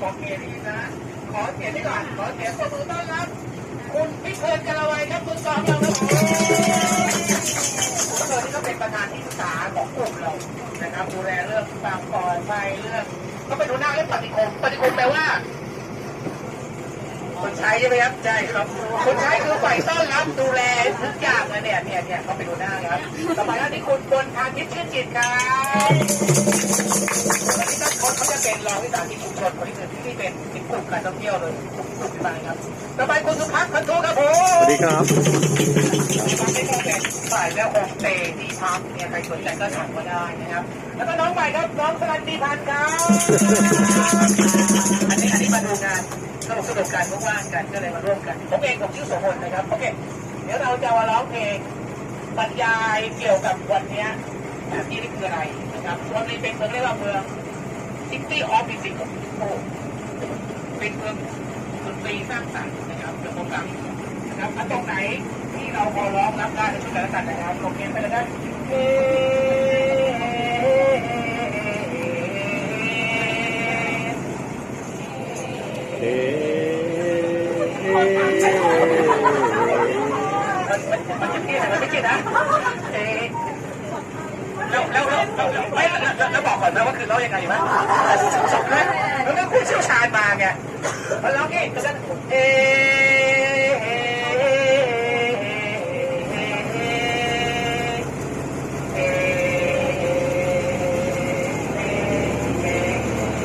โอเคดีนะ ขอเสียงนี่ก่อนขอเสียงปรบมือต้อนรับ คุณพิเชิญกะละไวยครับคุณสองเราครับผมเธอนี่ก็เป็นประธานที่ปรึกษาของกลุ่มเรานะครับดูแลเรื่องความปลอดภัยเรื่องก็เป็นหัวหน้าเรื่องปฏิคมปฏิคมแปลว่า คนใช้ใช่ไหมครับใช่ครับ คนใช้คือฝ่ายต้อนรับดูแลทุกอย่างเลยเนี่ยเนี่ยเนี่ยเขาเป็นหัวหน้าครับต่อไปแล้วที่คุณบนทางทิศชื่นจิตครับ เขาเขาจะเป็นรองวิสาหกิจชุมชนคนที่หนึ่งที่เป็นเป็นกลุ่มการท่องเที่ยวเลยกลุ่มกลุ่มขึ้นมาครับต่อไปคุณสุภัสพันธุครับผมสวัสดีครับทำให้เราเป็นฝ่ายแล้วโฮมสเตย์ที่พักเนี่ยใครสนใจก็สั่งมาได้นะครับ แล้วก็น้องใหม่ครับน้องสลันตีพันธ์ครับอันนี้อันนี้มาดูงานสนุกสนุกกันว่างๆกันก็เลยมาร่วมกันผมเองผมชื่อโสพลนะครับโอเคเดี๋ยวเราจะมาร้องเพลงบรรยายเกี่ยวกับวันนี้ยแบบนี้นี่คืออะไรนะครับวันนี้เป็นเมืองเรียกว่าเมือง City of Music โอ้เป็นเมืองดนตรีสร้างสรรค์นะครับเรื่องของการนะครับอันตรงไหนที่เราพอร้องรับได้ในช่วงแต่ละกันนะครับลงเรียนไปแล้วได้เอ๊ะเอ๊ะมันมันมันจะเกลียดมันไม่เกลียดนะเอ๊ะแล้วแล้วแล้วแล้วแล้วไม่ อกก่อนนะว่าคือเล่ายังไงวะสองนะแล้วเรื่องผู้เชี่ยวชาญมาไงมันร้องเองก็จะเอ